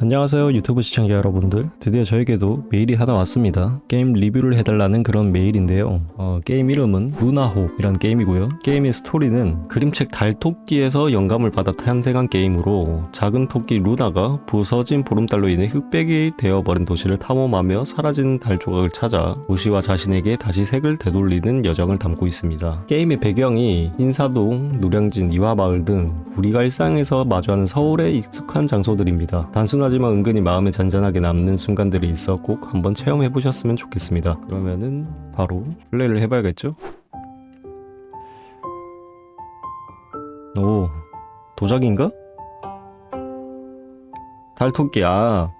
안녕하세요 유튜브 시청자 여러분들. 드디어 저에게도 메일이 하나 왔습니다. 게임 리뷰를 해달라는 그런 메일인데요. 어, 게임 이름은 루나호 이란 게임이고요. 게임의 스토리는 그림책 달토끼에서 영감을 받아 탄생한 게임으로 작은 토끼 루나가 부서진 보름달로 인해 흑백이 되어버린 도시를 탐험하며 사라진 달 조각을 찾아 도시와 자신에게 다시 색을 되돌리는 여정을 담고 있습니다. 게임의 배경이 인사동, 노량진, 이화마을 등 우리가 일상에서 마주하는 서울의 익숙한 장소들입니다. 단순 하지만 은근히 마음에 잔잔하게 남는 순간들이 있어 꼭 한번 체험해 보셨으면 좋겠습니다. 그러면은 바로 플레이를 해봐야겠죠? 오 도자기인가? 달토끼 아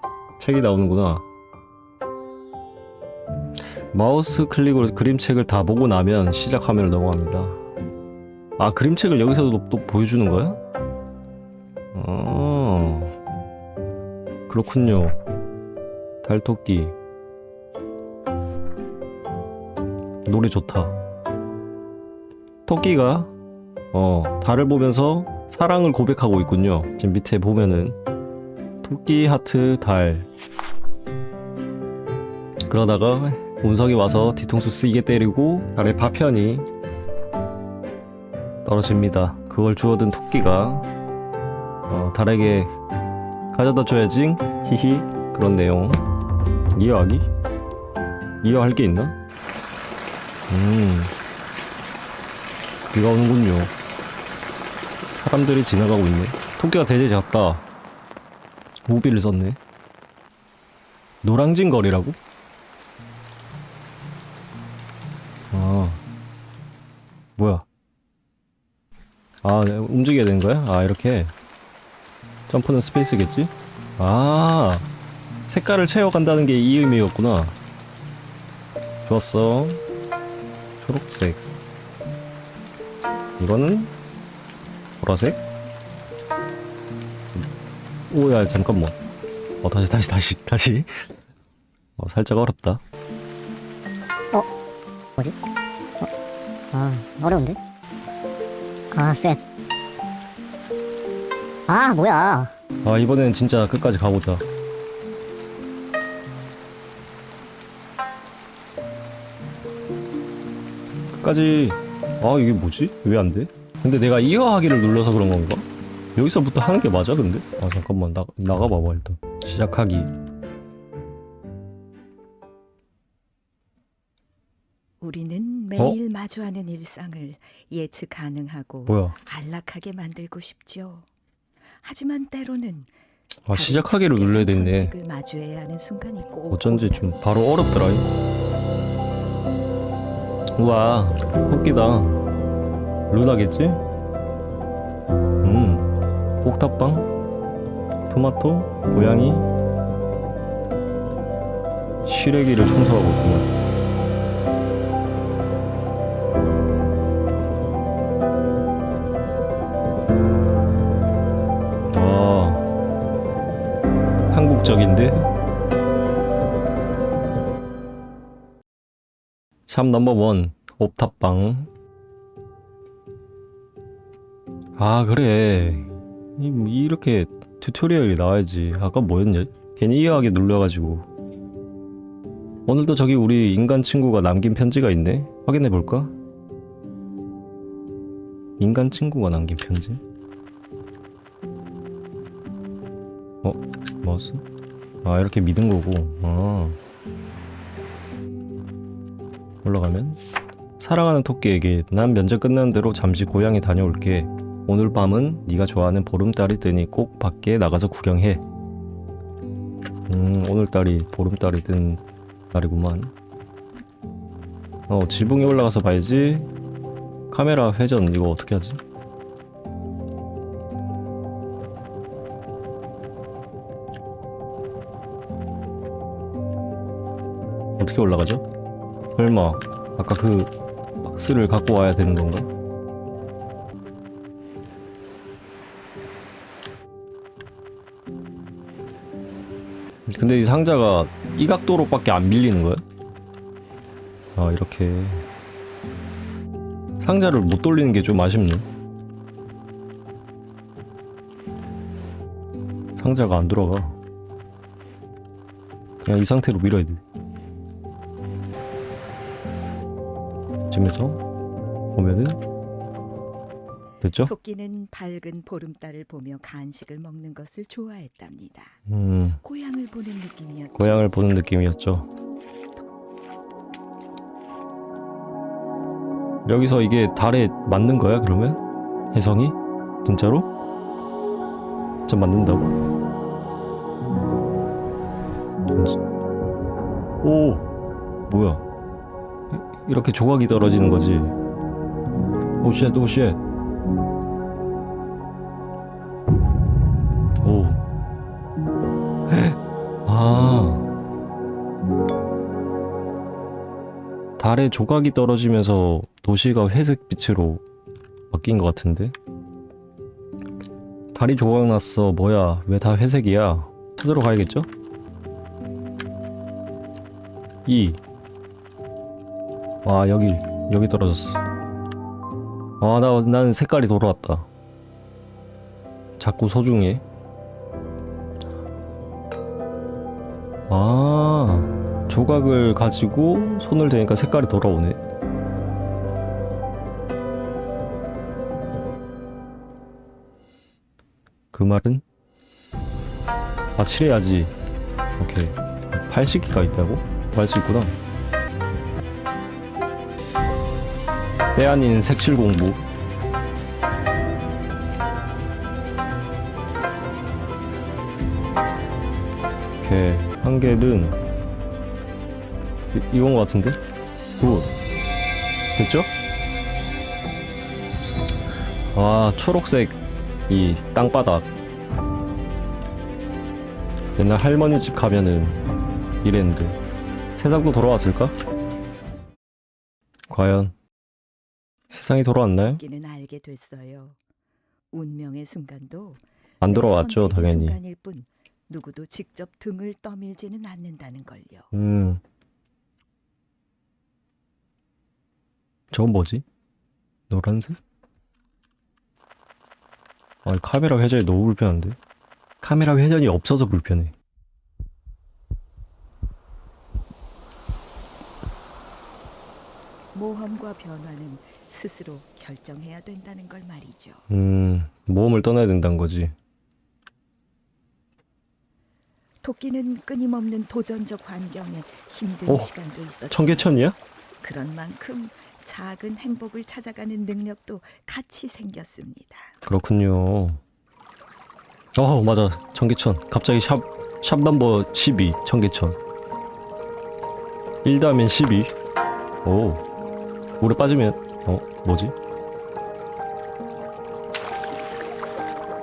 책이 나오는구나. 마우스 클릭으로 그림책을 다 보고 나면 시작 화면을 넘어갑니다. 아 그림책을 여기서도 또 보여주는 거야? 어 그렇군요. 달토끼 노래 좋다. 토끼가 어 달을 보면서 사랑을 고백하고 있군요. 지금 밑에 보면은 토끼 하트 달 그러다가 운석이 와서 뒤통수 쓰이게 때리고 달의 파편이 떨어집니다. 그걸 주워든 토끼가 어, 달에게 가져다 줘야지 히히 그런 내용 이해하기? 이해할 게 있나? 음 비가 오는군요 사람들이 지나가고 있네 토끼가 되게 작다 우비를 썼네 노랑진 거리라고? 아 뭐야 아 네, 움직여야 되는 거야? 아 이렇게 점프는 스페이스겠지? 아 색깔을 채워간다는 게 이 의미였구나. 좋았어. 초록색. 이거는 보라색? 오야 잠깐만. 어 다시 다시 다시 다시. 어 살짝 어렵다. 뭐지? 어, 아, 어려운데? 아, 쎄. 아, 뭐야. 아 이번엔 진짜 끝까지 가보자 끝까지 아 이게 뭐지? 왜 안 돼? 근데 내가 이어하기를 눌러서 그런 건가? 여기서부터 하는 게 맞아 근데? 아 잠깐만 나, 나가봐봐 일단 시작하기 우리는 매일 마주하는 일상을 예측 가능하고 뭐야 안락하게 만들고 싶죠. 하지만 때로는 아 시작하기를 눌러야 됐네 선택을 마주해야 하는 순간이 꼭 어쩐지 좀 바로 어렵더라 우와 토끼다. 루나겠지? 음 옥탑방? 토마토? 고양이? 시래기를 청소하고 있구만 샵 넘버 원 옥탑방. 아 그래. 이, 이렇게 튜토리얼이 나와야지. 아까 뭐였냐? 괜히 이해하게 눌러가지고. 오늘도 저기 우리 인간 친구가 남긴 편지가 있네. 확인해 볼까? 인간 친구가 남긴 편지? 어? 마우스? 아 이렇게 믿은 거고. 아 올라가면 사랑하는 토끼에게 난 면접 끝나는 대로 잠시 고향에 다녀올게. 오늘 밤은 네가 좋아하는 보름달이 뜨니 꼭 밖에 나가서 구경해. 음 오늘달이 보름달이 뜬 날이구만. 어 지붕에 올라가서 봐야지. 카메라 회전 이거 어떻게 하지? 어떻게 올라가죠? 설마 아까 그 박스를 갖고 와야 되는 건가? 근데 이 상자가 이 각도로밖에 안 밀리는 거야? 아 이렇게 상자를 못 돌리는 게 좀 아쉽네 상자가 안 들어가 그냥 이 상태로 밀어야 돼 지금에서 보면은 됐죠? 토끼는 밝은 보름달을 보며 간식을 먹는 것을 좋아했답니다. 음 고향을 보는 느낌이었죠. 고향을 보는 느낌이었죠 여기서 이게 달에 맞는 거야 그러면? 혜성이? 진짜로? 진짜 맞는다고? 진- 오 뭐야 이- 이렇게 조각이 떨어지는 거지 오쉣 오쉣 오 아. 달에 조각이 떨어지면서 도시가 회색 빛으로 바뀐 것 같은데? 달이 조각 났어. 뭐야? 왜 다 회색이야? 찾으러 가야겠죠? 2. 와, 여기, 여기 떨어졌어. 아, 나, 나는 색깔이 돌아왔다. 자꾸 소중해. 아, 조각을 가지고 손을 대니까 색깔이 돌아오네. 그 말은? 아, 칠해야지. 오케이. 팔식기가 있다고? 할 수 있구나. 때 아닌 색칠 공부. 오케이. 한 개는 이, 이건 것 같은데? 굿. 됐죠? 아, 초록색 이 땅바닥. 옛날 할머니 집 가면은 이랬는데 세상도 돌아왔을까? 과연 세상이 돌아왔나요? 토끼는 알게 됐어요. 운명의 순간도 안 돌아왔죠, 선택의 당연히. 순간일 뿐 누구도 직접 등을 떠밀지는 않는다는 걸요. 음. 저건 뭐지? 노란색? 아, 이 카메라 회전이 너무 불편한데? 카메라 회전이 없어서 불편해. 모험과 변화는 스스로 결정해야 된다는 걸 말이죠. 음, 모험을 떠나야 된다는 거지. 토끼는 끊임없는 도전적 환경에 힘든 오, 시간도 있었죠. 청계천이야? 그런 만큼 작은 행복을 찾아가는 능력도 같이 생겼습니다. 그렇군요. 어, 맞아. 청계천. 갑자기 샵, 샵 넘버 12, 청계천. 1다면 12. 오. 물에 빠지면, 어, 뭐지?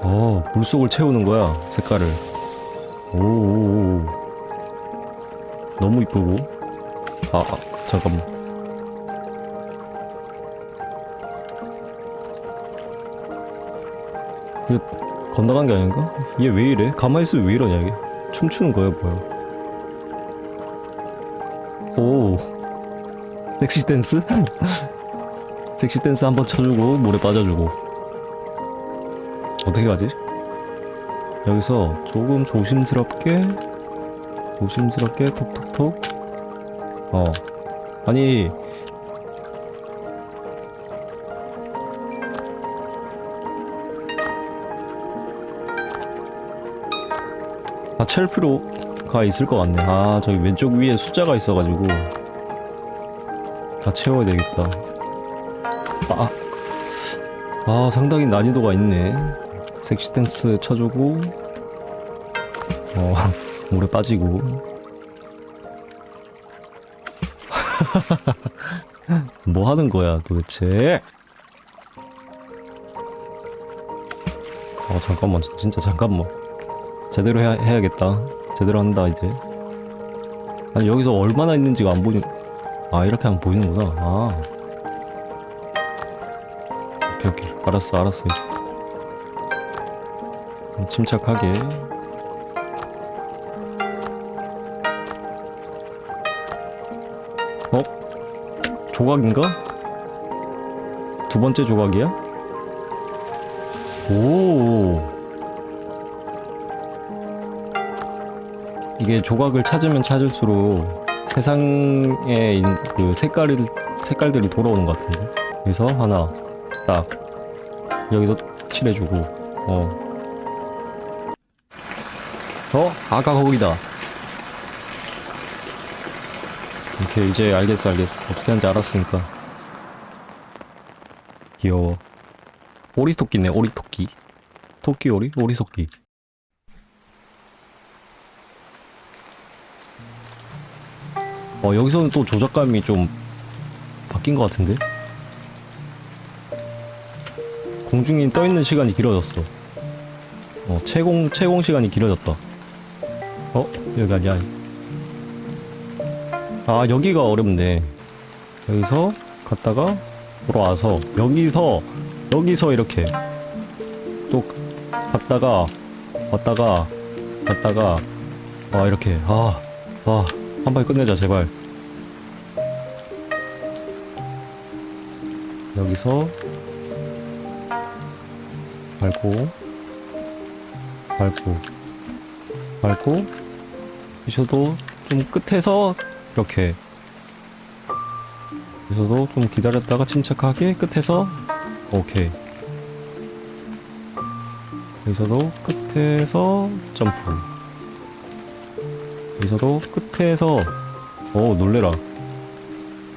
어, 물속을 채우는 거야, 색깔을. 오, 오, 오. 너무 이쁘고. 아, 아, 잠깐만. 이거 건너간 게 아닌가? 얘 왜 이래? 가만히 있으면 왜 이러냐 이게 춤추는 거야 뭐야 오 섹시 댄스? 섹시 댄스 한번 쳐주고 물에 빠져주고 어떻게 가지? 여기서 조금 조심스럽게 조심스럽게 톡톡톡 어 아니 다 채울 필요가 있을 것 같네. 아, 저기 왼쪽 위에 숫자가 있어가지고 다 채워야 되겠다. 아, 아 상당히 난이도가 있네. 섹시 댄스 쳐주고, 어, 물에 빠지고. 뭐 하는 거야 도대체? 어 잠깐만 진짜 잠깐만. 제대로 해야, 해야겠다. 제대로 한다 이제. 아니 여기서 얼마나 있는지가 안 보니. 아 이렇게 하면 보이는구나. 아. 알았어 알았어. 음, 침착하게. 어? 조각인가? 두 번째 조각이야? 오. 이게 조각을 찾으면 찾을수록 세상에 그 색깔이 색깔들이 돌아오는 것 같은데. 그래서 하나 딱 여기도 칠해주고 어. 어? 아까 거기다. 오케이 이제 알겠어 알겠어. 어떻게 하는지 알았으니까. 귀여워. 오리토끼네 오리토끼. 토끼 오리? 오리토끼. 어 여기서는 또 조작감이 좀 바뀐 것 같은데 공중에 떠 있는 시간이 길어졌어. 어 채공 채공 시간이 길어졌다. 어 여기 아니야. 아 여기가 어렵네. 여기서 갔다가 돌아와서 여기서 여기서 이렇게 또 갔다가 왔다가 갔다가 아 이렇게. 아와한 번에 끝내자 제발. 여기서 밟고 밟고 밟고 여기서도 좀 끝에서 이렇게 여기서도 좀 기다렸다가 침착하게 끝에서 오케이. 여기서도 끝에서 점프. 여기서도 끝에서 오 놀래라.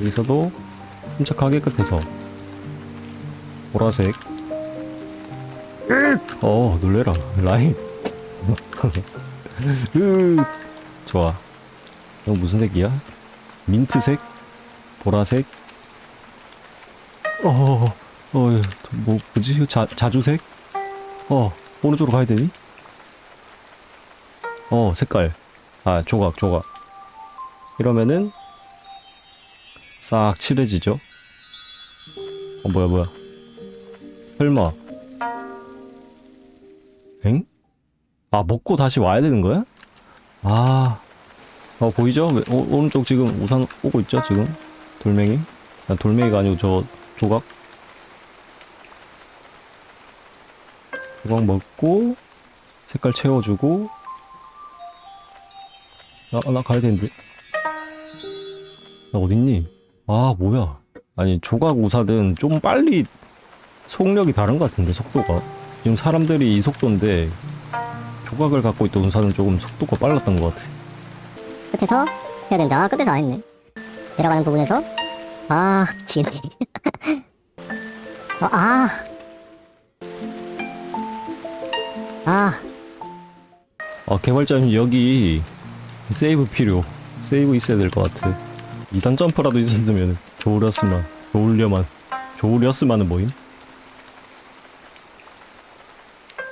여기서도 침착하게 끝에서. 보라색 어 놀래라 라인 으, 좋아 이거 무슨 색이야? 민트색? 보라색? 어, 어, 어, 뭐, 뭐지? 자, 자주색? 어, 오른쪽으로 가야 되니? 어, 색깔. 아, 조각, 조각. 이러면은, 싹 칠해지죠? 어, 뭐야, 뭐야. 설마. 아, 먹고 다시 와야 되는 거야? 아, 어, 보이죠? 왜- 오, 오른쪽 지금 우산 오고 있죠? 지금? 돌멩이? 아, 돌멩이가 아니고 저 조각? 조각 먹고, 색깔 채워주고, 나, 나 가야 되는데. 나 어딨니? 아, 뭐야. 아니, 조각 우사든 좀 빨리 속력이 다른 것 같은데, 속도가. 지금 사람들이 이 속도인데, 조각을 갖고 있던 우사는 조금 속도가 빨랐던 것 같아. 끝에서 해야 된다. 아, 끝에서 안 했네. 내려가는 부분에서 아 지금 어, 아. 아, 아 개발자님 여기 세이브 필요 세이브 있어야 될 것 같아 2단 점프라도 있었으면 좋으렸으면 좋으려만 좋으렸으면은 뭐임?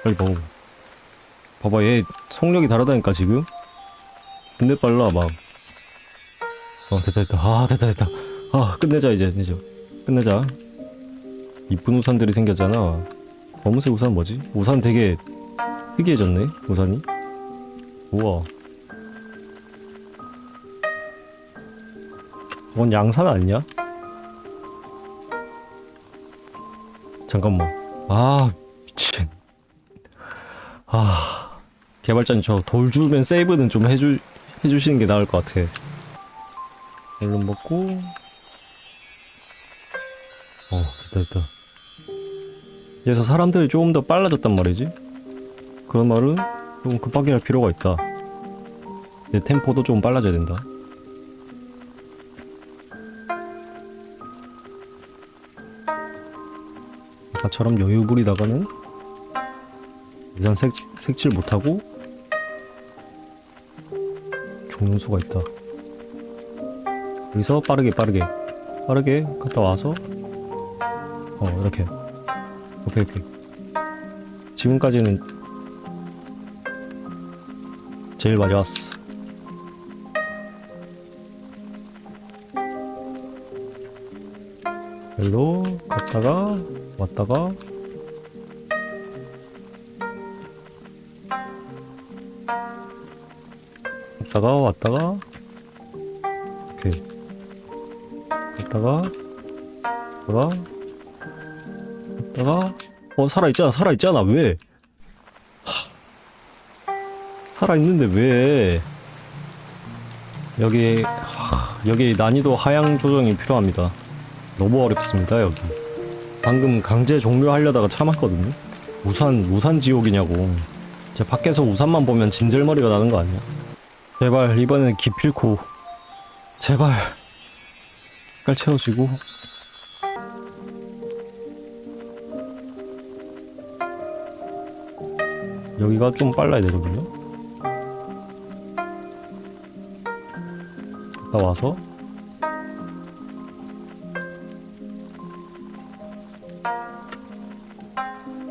빨리 봐봐 봐봐 얘 속력이 다르다니까 지금? 근데 빨라 막 어 됐다 됐다. 아 됐다 됐다. 아 끝내자 이제. 이제 끝내자. 이쁜 우산들이 생겼잖아. 검은색 우산 뭐지? 우산 되게 특이해졌네 우산이. 우와. 저건 양산 아니냐? 잠깐만. 아 미친. 아 개발자님 저 돌 주면 세이브는 좀 해주, 해주시는 게 나을 것 같아 얼른 먹고 어 됐다 됐다 그래서 사람들이 조금 더 빨라졌단 말이지 그런 말은 좀 급하게 할 필요가 있다. 내 템포도 좀 빨라져야 된다. 아까처럼 여유 부리다가는 일단 색, 색칠 못하고 죽는 수가 있다. 여기서 빠르게 빠르게 빠르게 갔다 와서 어 이렇게 오케이 오케이 지금까지는 제일 많이 왔어. 여기로 갔다가 왔다가 갔다가 왔다가 오케이 갔다가 갔다가 갔다가 어 살아있잖아 살아있잖아 왜 살아있는데 왜? 여기 하, 여기 난이도 하향 조정이 필요합니다. 너무 어렵습니다 여기. 방금 강제 종료하려다가 참았거든요. 우산 우산 지옥이냐고. 제 밖에서 우산만 보면 진절머리가 나는 거 아니야? 제발 이번엔 기필코. 제발. 깔 채워지고. 여기가 좀 빨라야 되거든요. 갔다 와서.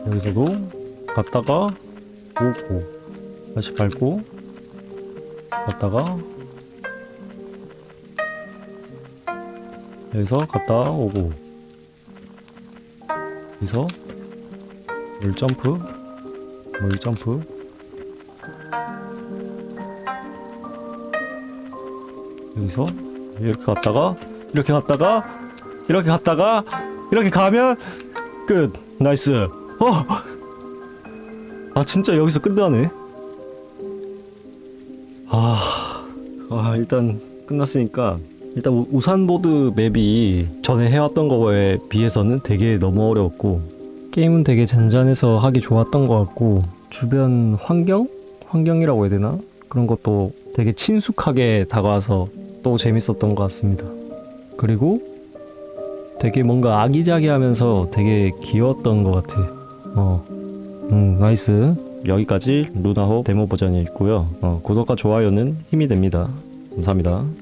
여기서도 갔다가 오고 다시 밟고 갔다가 여기서 갔다 오고 여기서 물 점프 물 점프. 여기서 이렇게 갔다가 이렇게 갔다가 이렇게 갔다가 이렇게 가면 끝. 나이스. 어! 아 진짜 여기서 끝나네 일단 끝났으니까 일단 우- 우산보드 맵이 전에 해왔던 거에 비해서는 되게 너무 어려웠고 게임은 되게 잔잔해서 하기 좋았던 것 같고 주변 환경? 환경이라고 해야 되나? 그런 것도 되게 친숙하게 다가와서 또 재밌었던 것 같습니다. 그리고 되게 뭔가 아기자기하면서 되게 귀여웠던 것 같아. 어, 음, 나이스. 여기까지 루나호 데모 버전이 있고요. 어, 구독과 좋아요는 힘이 됩니다. 감사합니다.